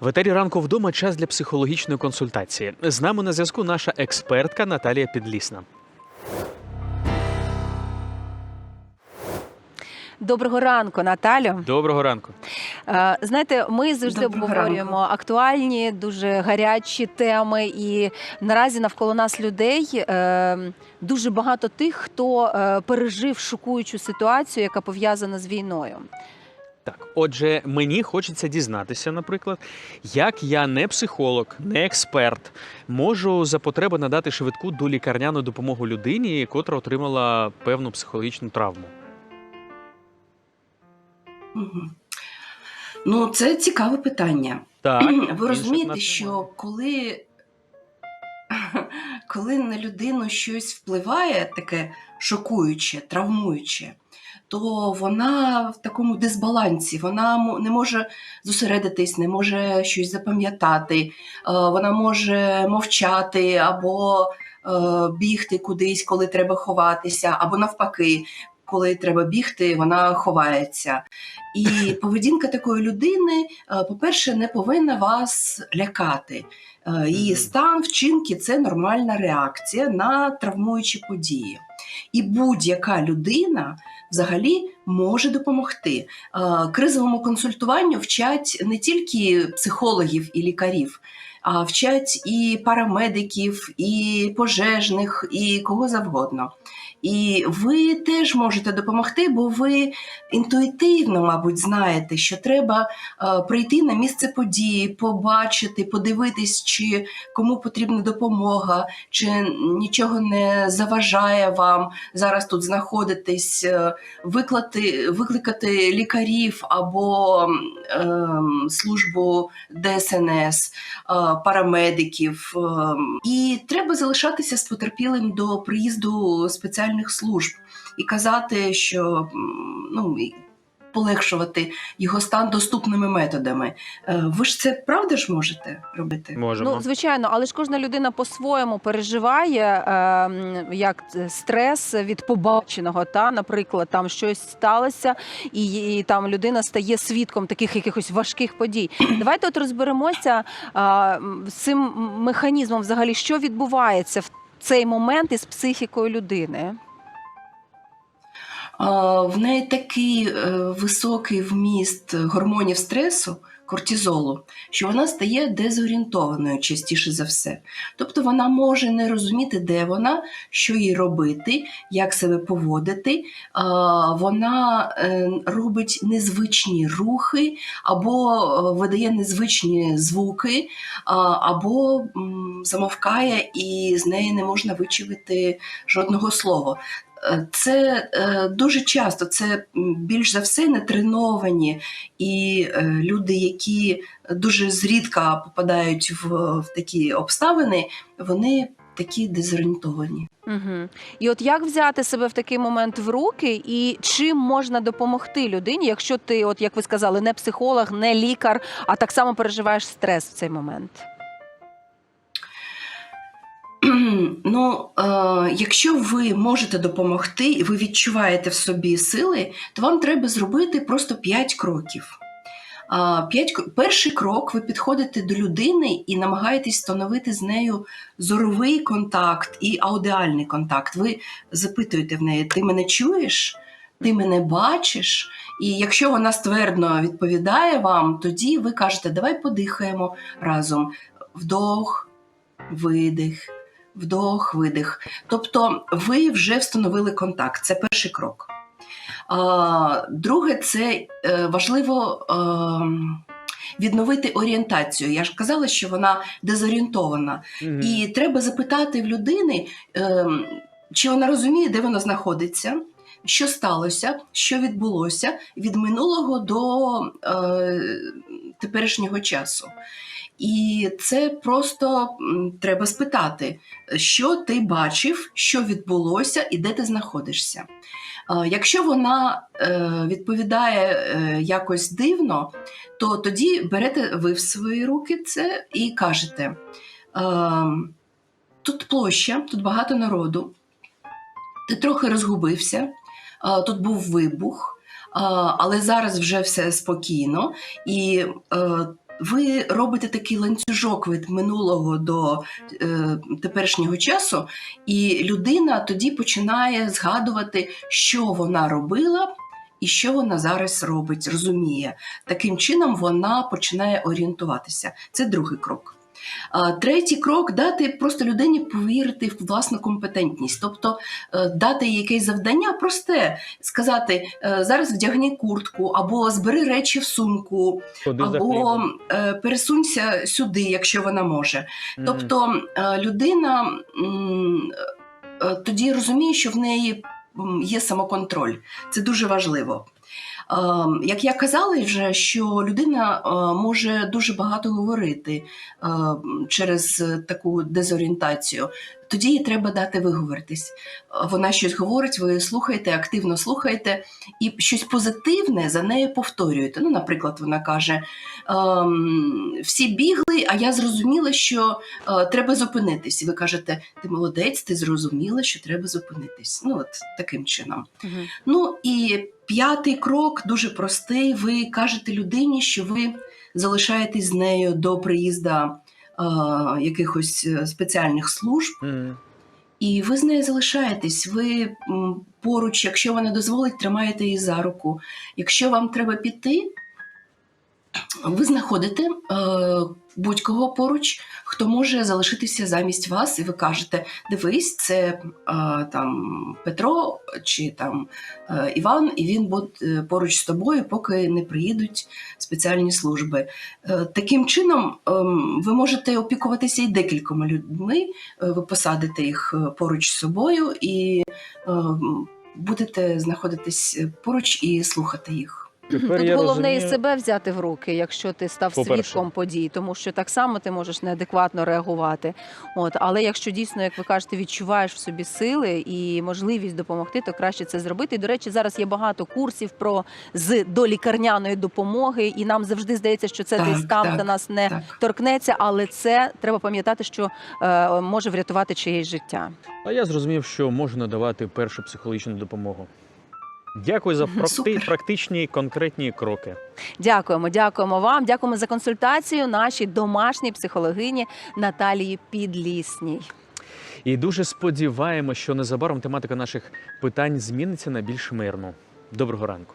В етері ранку вдома час для психологічної консультації. З нами на зв'язку наша експертка Наталія Підлісна. Доброго ранку, Наталю. Доброго ранку. Е, Знаєте, ми завжди Доброго обговорюємо актуальні, дуже гарячі теми, і наразі навколо нас людей е, дуже багато тих, хто е, пережив шокуючу ситуацію, яка пов'язана з війною. Так, отже, мені хочеться дізнатися, наприклад, як я не психолог, не експерт, можу за потреби надати швидку долікарняну допомогу людині, котра отримала певну психологічну травму. Ну, це цікаве питання. Так, Ви розумієте, що коли, коли на людину щось впливає, таке шокуюче, травмуюче, то вона в такому дисбалансі, вона не може зосередитись, не може щось запам'ятати, е, вона може мовчати або е, бігти кудись, коли треба ховатися, або навпаки. Коли треба бігти, вона ховається. І поведінка такої людини, е, по-перше, не повинна вас лякати. Її стан, вчинки це нормальна реакція на травмуючі події. І будь-яка людина взагалі може допомогти. Е, Кризовому консультуванню вчать не тільки психологів і лікарів, а вчать і парамедиків, і пожежних, і кого завгодно. І ви теж можете допомогти, бо ви інтуїтивно, мабуть, знаєте, що треба е, прийти на місце події, побачити, подивитись, чи кому потрібна допомога, чи нічого не заважає вам зараз тут знаходитись, е, виклати, викликати лікарів або ем, службу ДСНС, е, парамедиків. ем, І треба залишатися з потерпілим до приїзду спеціальних служб і казати, що ну, полегшувати його стан доступними методами. Е, Ви ж це правда ж можете робити? Можемо. Ну, звичайно, але ж кожна людина по-своєму переживає е, як стрес від побаченого. Та, наприклад, там щось сталося, і, і там людина стає свідком таких якихось важких подій. Давайте от розберемося е, з цим механізмом, взагалі, що відбувається в цей момент із психікою людини. В неї такий е, високий вміст гормонів стресу, кортизолу, що вона стає дезорієнтованою частіше за все. Тобто вона може не розуміти, де вона, що їй робити, як себе поводити. Вона е, робить незвичні рухи, або е, видає незвичні звуки, або замовкає, і з неї не можна вичавити жодного слова. Це е, дуже часто, це більш за все нетреновані і е, люди, які дуже зрідка попадають в, в такі обставини, вони такі дезорієнтовані. Угу. І от як взяти себе в такий момент в руки, і чим можна допомогти людині, якщо ти, от як ви сказали, не психолог, не лікар, а так само переживаєш стрес в цей момент? Ну, е, якщо ви можете допомогти ви відчуваєте в собі сили, то вам треба зробити просто 5 кроків. П'ять, перший крок ви підходите до людини і намагаєтесь встановити з нею зоровий контакт і аудіальний контакт. Ви запитуєте в неї: ти мене чуєш? Ти мене бачиш? І якщо вона ствердно відповідає вам, тоді ви кажете, давай подихаємо разом. Вдох, видих, вдох, видих. Тобто ви вже встановили контакт. Це перший крок. А, друге, це е, важливо. ем, Відновити орієнтацію. Я ж казала, що вона дезорієнтована. Угу. І треба запитати в людини, ем, чи вона розуміє, де вона знаходиться, що сталося, що відбулося від минулого до е, теперішнього часу. І це просто треба спитати, що ти бачив, що відбулося і де ти знаходишся. Е, Якщо вона е, відповідає е, якось дивно, то тоді берете ви в свої руки це і кажете: тут площа, тут багато народу, ти трохи розгубився, тут був вибух, е, але зараз вже все спокійно, і е, ви робите такий ланцюжок від минулого до е, теперішнього часу, і людина тоді починає згадувати, що вона робила. І що вона зараз робить, розуміє. Таким чином вона починає орієнтуватися. Це другий крок. А, Третій крок дати просто людині повірити в власну компетентність, тобто е, дати їй якесь завдання, просте сказати: е, зараз вдягни куртку, або збери речі в сумку, Ходи або е, пересунься сюди, якщо вона може. Тобто е, людина е, тоді розуміє, що в неї є самоконтроль. Це дуже важливо. Е, Як я казала вже, що людина е, може дуже багато говорити е, через таку дезорієнтацію, тоді їй треба дати виговоритись. Вона щось говорить, ви слухаєте, активно слухаєте, і щось позитивне за нею повторюєте. Ну, наприклад, вона каже: ем, всі бігли, а я зрозуміла, що е, треба зупинитись. І ви кажете, ти молодець, ти зрозуміла, що треба зупинитись. Ну, от таким чином. Мгм. Ну і п'ятий крок дуже простий. Ви кажете людині, що ви залишаєтесь з нею до приїзду е, якихось е, спеціальних служб. Mm. І ви з нею залишаєтесь. Ви поруч, якщо вона дозволить, тримаєте її за руку. Якщо вам треба піти, ви знаходите е, будь-кого поруч, хто може залишитися замість вас, і ви кажете: дивись, це е, там Петро чи там е, Іван, і він буде поруч з тобою, поки не приїдуть спеціальні служби. Таким чином, ем, ви можете опікуватися і декількома людьми, ви посадите їх поруч з собою і е, будете знаходитись поруч і слухати їх. Тепер Тут я головне розумію... і себе взяти в руки, якщо ти став По-перше. свідком подій, тому що так само ти можеш неадекватно реагувати. От, але якщо дійсно, як ви кажете, відчуваєш в собі сили і можливість допомогти, то краще це зробити. І, до речі, зараз є багато курсів про з долікарняної допомоги, і нам завжди здається, що це Так, десь там так, до нас не Так. торкнеться, але це треба пам'ятати, що е, може врятувати чиєсь життя. А я зрозумів, що можу надавати першу психологічну допомогу. Дякую за практи- практичні конкретні кроки. Дякуємо, дякуємо вам. Дякуємо за консультацію нашій домашній психологині Наталії Підлісній. І дуже сподіваємося, що незабаром тематика наших питань зміниться на більш мирну. Доброго ранку.